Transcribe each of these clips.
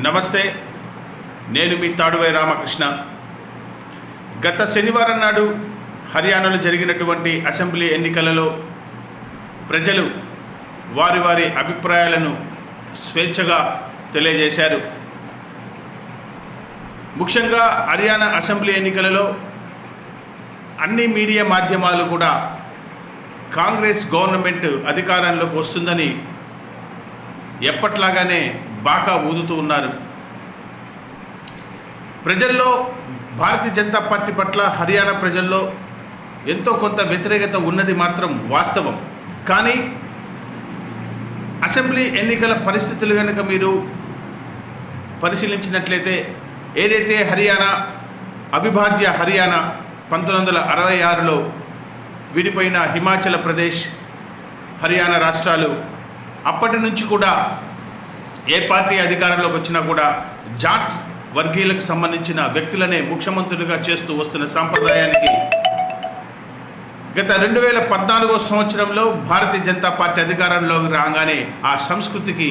నమస్తే నేను మీ తాడువై రామకృష్ణ. గత శనివారం నాడు హర్యానాలో జరిగినటువంటి అసెంబ్లీ ఎన్నికలలో ప్రజలు వారి వారి అభిప్రాయాలను స్వేచ్ఛగా తెలియజేశారు. ముఖ్యంగా హర్యానా అసెంబ్లీ ఎన్నికలలో అన్ని మీడియా మాధ్యమాలు కూడా కాంగ్రెస్ గవర్నమెంట్ అధికారంలోకి వస్తుందని ఎప్పట్లాగానే బాగా ఊదుతూ ఉన్నారు. ప్రజల్లో భారతీయ జనతా పార్టీ పట్ల హర్యానా ప్రజల్లో ఎంతో కొంత వ్యతిరేకత ఉన్నది మాత్రం వాస్తవం. కానీ అసెంబ్లీ ఎన్నికల పరిస్థితులు కనుక మీరు పరిశీలించినట్లయితే ఏదైతే హర్యానా అవిభాజ్య హర్యానా పంతొమ్మిది వందల అరవై ఆరులో విడిపోయిన హిమాచల్ ప్రదేశ్ హర్యానా రాష్ట్రాలు అప్పటి నుంచి కూడా ఏ పార్టీ అధికారంలోకి వచ్చినా కూడా జాట్ వర్గీయులకు సంబంధించిన వ్యక్తులనే ముఖ్యమంత్రులుగా చేస్తూ వస్తున్న సాంప్రదాయానికి గత రెండు వేల పద్నాలుగో సంవత్సరంలో భారతీయ జనతా పార్టీ అధికారంలోకి రాగానే ఆ సంస్కృతికి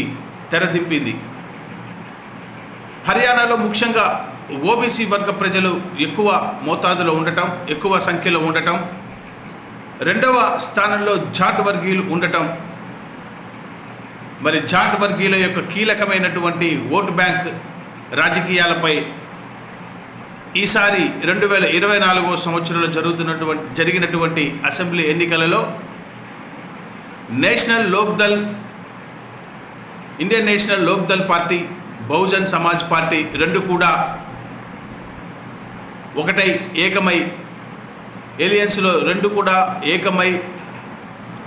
తెరదింపింది. హర్యానాలో ముఖ్యంగా ఓబీసీ వర్గ ప్రజలు ఎక్కువ మోతాదులో ఉండటం ఎక్కువ సంఖ్యలో ఉండటం. రెండవ స్థానంలో జాట్ వర్గీయులు ఉండటం మరి జాట్ వర్గీయుల యొక్క కీలకమైనటువంటి ఓటు బ్యాంక్ రాజకీయాలపై ఈసారి రెండు వేల ఇరవై నాలుగో సంవత్సరంలో జరుగుతున్నటువంటి జరిగినటువంటి అసెంబ్లీ ఎన్నికలలో national Lok Dal Indian national Lok Dal party Bahujan Samaj party రెండు కూడా ఒకటై ఏకమై ఏలియన్స్లో రెండు కూడా ఏకమై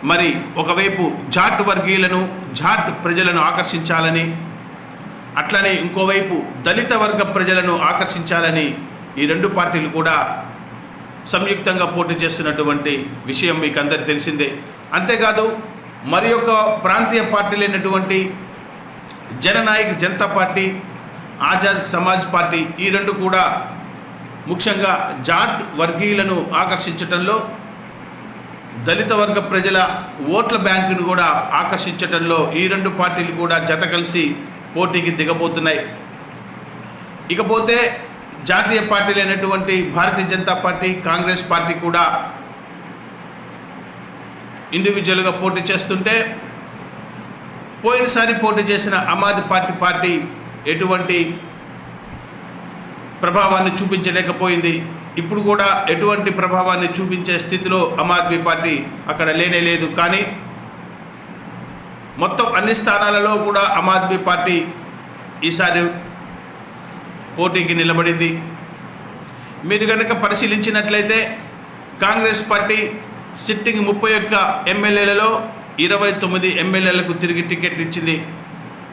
మరి ఒకవైపు జాట్ వర్గీయులను జాట్ ప్రజలను ఆకర్షించాలని అట్లనే ఇంకోవైపు దళిత వర్గ ప్రజలను ఆకర్షించాలని ఈ రెండు పార్టీలు కూడా సంయుక్తంగా పోటీ చేస్తున్నటువంటి విషయం మీకు అందరికీ తెలిసిందే. అంతేకాదు మరి యొక్క ప్రాంతీయ పార్టీలైనటువంటి జననాయక్ జనతా పార్టీ ఆజాద్ సమాజ్ పార్టీ ఈ రెండు కూడా ముఖ్యంగా జాట్ వర్గీయులను ఆకర్షించటంలో దళిత వర్గ ప్రజల ఓట్ల బ్యాంకును కూడా ఆకర్షించటంలో ఈ రెండు పార్టీలు కూడా జత కలిసి పోటీకి దిగబోతున్నాయి. ఇకపోతే జాతీయ పార్టీలు అయినటువంటి భారతీయ జనతా పార్టీ కాంగ్రెస్ పార్టీ కూడా ఇండివిజువల్గా పోటీ చేస్తుంటే పోయినసారి పోటీ చేసిన అమాది పార్టీ పార్టీ ఎటువంటి ప్రభావాన్ని చూపించలేకపోయింది. ఇప్పుడు కూడా ఎటువంటి ప్రభావాన్ని చూపించే స్థితిలో ఆమ్ ఆద్మీ పార్టీ అక్కడ లేనే లేదు. కానీ మొత్తం అన్ని స్థానాలలో కూడా ఆమ్ ఆద్మీ పార్టీ ఈసారి పోటీకి నిలబడింది. మీరు కనుక పరిశీలించినట్లయితే కాంగ్రెస్ పార్టీ సిట్టింగ్ ముప్పై ఒక్క ఎమ్మెల్యేలలో ఇరవై తొమ్మిది ఎమ్మెల్యేలకు తిరిగి టికెట్ ఇచ్చింది.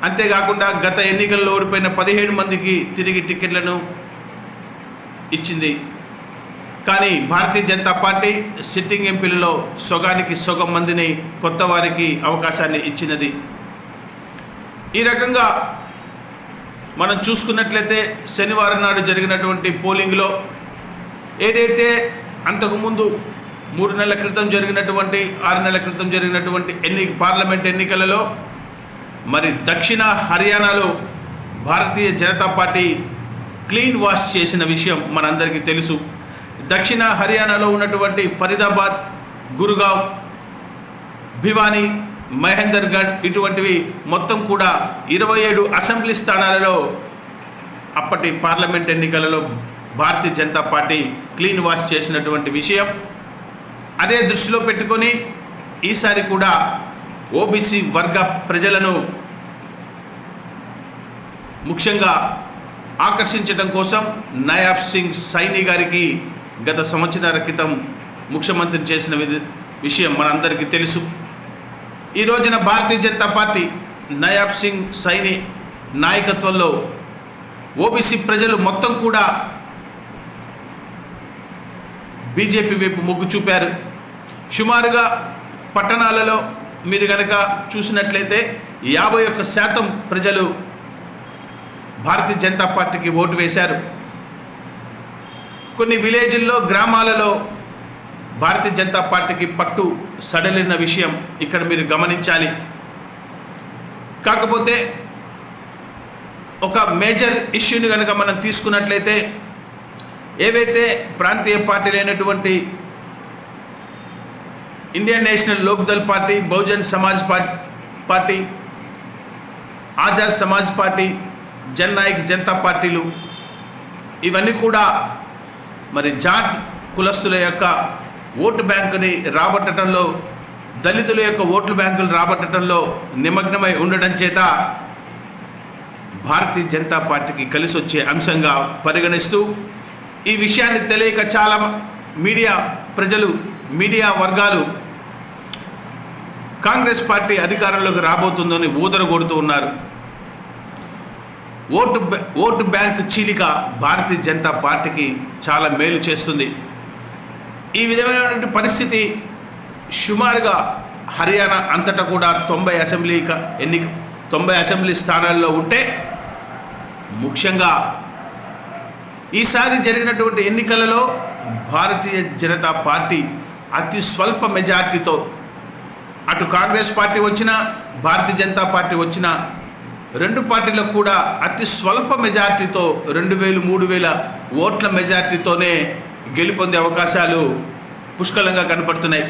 అంతేకాకుండా గత ఎన్నికల్లో ఓడిపోయిన పదిహేడు మందికి తిరిగి టికెట్లను ఇచ్చింది. కానీ భారతీయ జనతా పార్టీ సిట్టింగ్ ఎంపీలలో సొగానికి సొగం మందిని కొత్త వారికి అవకాశాన్ని ఇచ్చినది. ఈ రకంగా మనం చూసుకున్నట్లయితే శనివారం నాడు జరిగినటువంటి పోలింగ్లో ఏదైతే అంతకుముందు మూడు నెలల క్రితం జరిగినటువంటి ఆరు నెలల క్రితం జరిగినటువంటి ఎన్ని పార్లమెంట్ ఎన్నికలలో మరి దక్షిణ హర్యానాలో Bharatiya Janata party clean wash చేసిన విషయం మనందరికీ తెలుసు. దక్షిణ హర్యానాలో ఉన్నటువంటి ఫరీదాబాద్ గురుగావ్ భివానీ మహేందర్గఢ్ ఇటువంటివి మొత్తం కూడా ఇరవై ఏడు అసెంబ్లీ స్థానాలలో అప్పటి పార్లమెంట్ ఎన్నికలలో Bharatiya Janata party clean wash చేసినటువంటి విషయం. అదే దృష్టిలో పెట్టుకొని ఈసారి కూడా ఓబీసీ వర్గ ప్రజలను ముఖ్యంగా ఆకర్షించడం కోసం నయాబ్ సింగ్ సైని గారికి గత సంవత్సరాల క్రితం ముఖ్యమంత్రి చేసిన విషయం మనందరికీ తెలుసు. ఈ రోజున భారతీయ జనతా పార్టీ నయాబ్ సింగ్ సైని నాయకత్వంలో ఓబీసీ ప్రజలు మొత్తం కూడా బీజేపీ వైపు మొగ్గు చూపారు. సుమారుగా పట్టణాలలో మీరు కనుక చూసినట్లయితే యాభై ఒక్క శాతం ప్రజలు భారతీయ జనతా పార్టీకి ఓటు వేశారు. కొన్ని విలేజ్ల్లో గ్రామాలలో భారతీయ జనతా పార్టీకి పట్టు సడలిన విషయం ఇక్కడ మీరు గమనించాలి. కాకపోతే ఒక మేజర్ ఇష్యూని కనుక మనం తీసుకున్నట్లయితే ఏవైతే ప్రాంతీయ పార్టీలు అయినటువంటి Indian national Lok Dal party Bahujan Samaj party party Azad Samaj party Jannayak Janta పార్టీలు ఇవన్నీ కూడా మరి జాట్ కులస్తుల యొక్క ఓటు బ్యాంకుని రాబట్టడంలో దళితుల యొక్క ఓట్లు బ్యాంకులు రాబట్టడంలో నిమగ్నమై ఉండడం చేత భారతీయ జనతా పార్టీకి కలిసి వచ్చే అంశంగా పరిగణిస్తూ ఈ విషయాన్ని తెలియక చాలా మీడియా ప్రజలు మీడియా వర్గాలు కాంగ్రెస్ పార్టీ అధికారంలోకి రాబోతుందని ఊదరగొడుతూ ఉన్నారు. ఓటు ఓటు బ్యాంక్ చీలిక భారతీయ జనతా పార్టీకి చాలా మేలు చేస్తుంది. ఈ విధమైనటువంటి పరిస్థితి సుమారుగా హర్యానా అంతటా కూడా తొంభై అసెంబ్లీ ఎన్ని తొంభై అసెంబ్లీ స్థానాల్లో ఉంటే ముఖ్యంగా ఈసారి జరిగినటువంటి ఎన్నికలలో భారతీయ జనతా పార్టీ అతి స్వల్ప మెజార్టీతో అటు కాంగ్రెస్ పార్టీ వచ్చినా భారతీయ జనతా పార్టీ వచ్చినా రెండు పార్టీలకు కూడా అతి స్వల్ప మెజార్టీతో రెండు వేలు మూడు వేల ఓట్ల మెజార్టీతోనే గెలుపొందే అవకాశాలు పుష్కలంగా కనపడుతున్నాయి.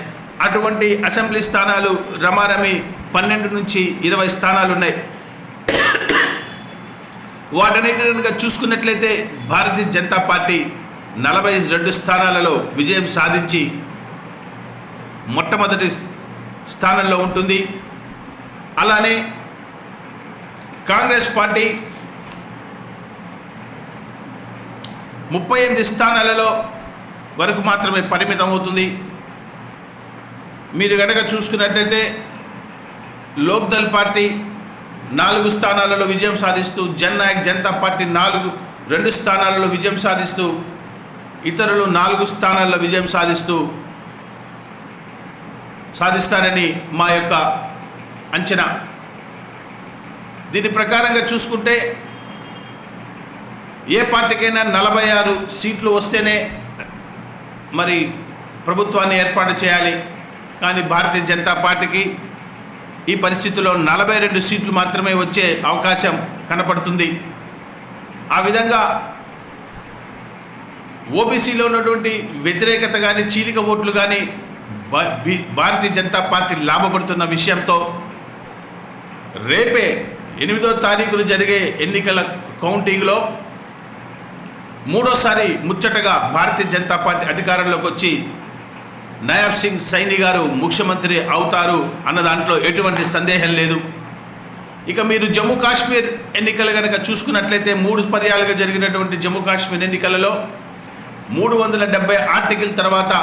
అటువంటి అసెంబ్లీ స్థానాలు రమారమి పన్నెండు నుంచి ఇరవై స్థానాలు ఉన్నాయి. వాటన్నిటి కనుక చూసుకున్నట్లయితే భారతీయ జనతా పార్టీ నలభై రెండు స్థానాలలో విజయం సాధించి మొట్టమొదటి స్థానంలో ఉంటుంది. అలానే కాంగ్రెస్ పార్టీ ముప్పై ఎనిమిది స్థానాలలో వరకు మాత్రమే పరిమితం అవుతుంది. మీరు కనుక చూసుకున్నట్లయితే లోక్దల్ పార్టీ నాలుగు స్థానాలలో విజయం సాధిస్తూ జన్నాయక్ జనతా పార్టీ నాలుగు రెండు స్థానాలలో విజయం సాధిస్తూ ఇతరులు నాలుగు స్థానాల్లో విజయం సాధిస్తూ సాధిస్తారని మా యొక్క అంచనా. దీని ప్రకారంగా చూసుకుంటే ఏ పార్టీకైనా నలభై ఆరు సీట్లు వస్తేనే మరి ప్రభుత్వాన్ని ఏర్పాటు చేయాలి. కానీ భారతీయ జనతా పార్టీకి ఈ పరిస్థితుల్లో నలభై రెండు సీట్లు మాత్రమే వచ్చే అవకాశం కనపడుతుంది. ఆ విధంగా ఓబీసీలో ఉన్నటువంటి వ్యతిరేకత కానీ చీలిక ఓట్లు కానీ భారతీయ జనతా పార్టీ లాభపడుతున్న విషయంతో రేపే ఎనిమిదో తారీఖున జరిగే ఎన్నికల కౌంటింగ్లో మూడోసారి ముచ్చటగా భారతీయ జనతా పార్టీ అధికారంలోకి వచ్చి నయాబ్ సింగ్ సైని గారు ముఖ్యమంత్రి అవుతారు అన్న దాంట్లో ఎటువంటి సందేహం లేదు. ఇక మీరు జమ్మూ కాశ్మీర్ ఎన్నికలు కనుక చూసుకున్నట్లయితే మూడు పర్యాలుగా జరిగినటువంటి జమ్మూ కాశ్మీర్ ఎన్నికలలో మూడు వందల డెబ్బై ఆర్టికల్ తర్వాత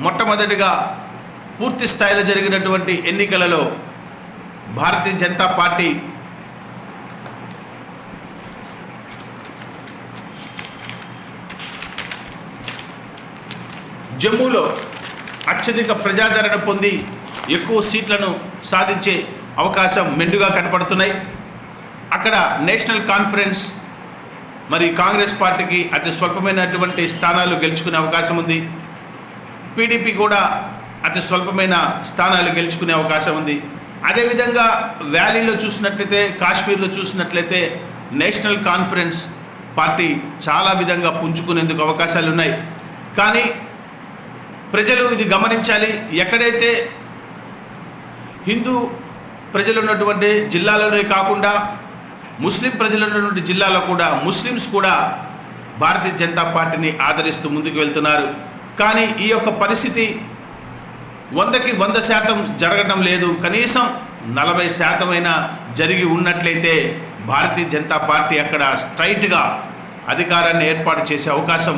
మొట్టమొదటిగా పూర్తి స్థాయిలో జరిగినటువంటి ఎన్నికలలో భారతీయ జనతా పార్టీ జమ్మూలో అత్యధిక ప్రజాదరణ పొంది ఎక్కువ సీట్లను సాధించే అవకాశం మెండుగా కనపడుతున్నాయి. అక్కడ నేషనల్ కాన్ఫరెన్స్ మరి కాంగ్రెస్ పార్టీకి అతి స్వల్పమైనటువంటి స్థానాలు గెలుచుకునే అవకాశం ఉంది. పీడీపీ కూడా అతి స్వల్పమైన స్థానాలు గెలుచుకునే అవకాశం ఉంది. అదేవిధంగా వ్యాలీలో చూసినట్లయితే కాశ్మీర్లో చూసినట్లయితే నేషనల్ కాన్ఫరెన్స్ పార్టీ చాలా విధంగా పుంజుకునేందుకు అవకాశాలు ఉన్నాయి కానీ ప్రజలు ఇది గమనించాలి. ఎక్కడైతే హిందూ ప్రజలు ఉన్నటువంటి జిల్లాలోనే కాకుండా ముస్లిం ప్రజలు ఉన్నటువంటి జిల్లాలో కూడా ముస్లిమ్స్ కూడా భారతీయ జనతా పార్టీని ఆదరిస్తూ ముందుకు వెళ్తున్నారు. కానీ ఈ యొక్క పరిస్థితి వందకి వంద శాతం జరగడం లేదు. కనీసం నలభై శాతమైనా జరిగి ఉన్నట్లయితే భారతీయ జనతా పార్టీ అక్కడ స్ట్రైట్గా అధికారాన్ని ఏర్పాటు చేసే అవకాశం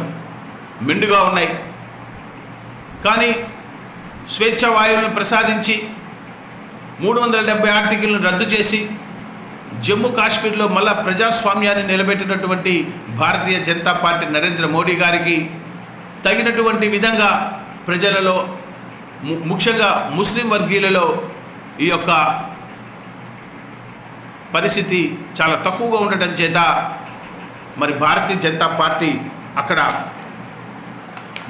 మెండుగా ఉన్నాయి. కానీ స్వేచ్ఛ వాయువులను ప్రసాదించి మూడు వందల డెబ్బై ఆర్టికల్ను రద్దు చేసి జమ్మూ కాశ్మీర్లో మళ్ళా ప్రజాస్వామ్యాన్ని నిలబెట్టినటువంటి భారతీయ జనతా పార్టీ నరేంద్ర మోడీ గారికి తగినటువంటి విధంగా ప్రజలలో ము- ముఖ్యంగా ముస్లిం వర్గీయులలో ఈ యొక్క పరిస్థితి చాలా తక్కువగా ఉండటం చేత మరి భారతీయ జనతా పార్టీ అక్కడ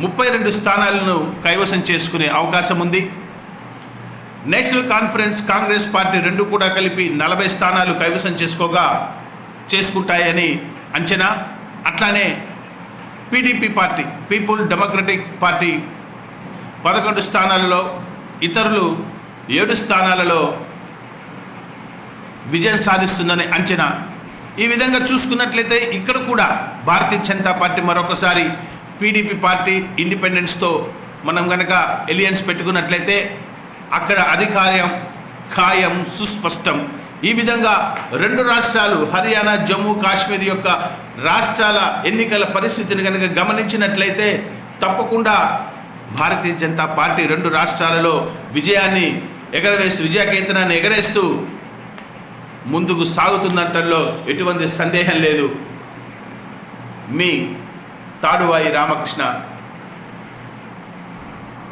ముప్పై రెండు స్థానాలను కైవసం చేసుకునే అవకాశం ఉంది. నేషనల్ కాన్ఫరెన్స్ కాంగ్రెస్ పార్టీ రెండు కూడా కలిపి నలభై స్థానాలు కైవసం చేసుకోగా చేసుకుంటాయని అంచనా. అట్లానే PDP party people democratic party పదకొండు స్థానాలలో ఇతరులు ఏడు స్థానాలలో విజయం సాధిస్తుందని అంచనా. ఈ విధంగా చూసుకున్నట్లయితే ఇక్కడ కూడా భారతీయ జనతా పార్టీ మరొకసారి పీడీపీ పార్టీ ఇండిపెండెన్స్తో మనం కనుక ఎలియన్స్ పెట్టుకున్నట్లయితే అక్కడ అధికారం ఖాయం సుస్పష్టం. ఈ విధంగా రెండు రాష్ట్రాలు హర్యానా జమ్మూ కాశ్మీర్ యొక్క రాష్ట్రాల ఎన్నికల పరిస్థితిని కనుక గమనించినట్లయితే తప్పకుండా భారతీయ జనతా పార్టీ రెండు రాష్ట్రాలలో విజయాన్ని ఎగరవేస్తూ విజయకేతనాన్ని ఎగరేస్తూ ముందుకు సాగుతుందంటల్లో ఎటువంటి సందేహం లేదు. మీ తాడువాయి రామకృష్ణ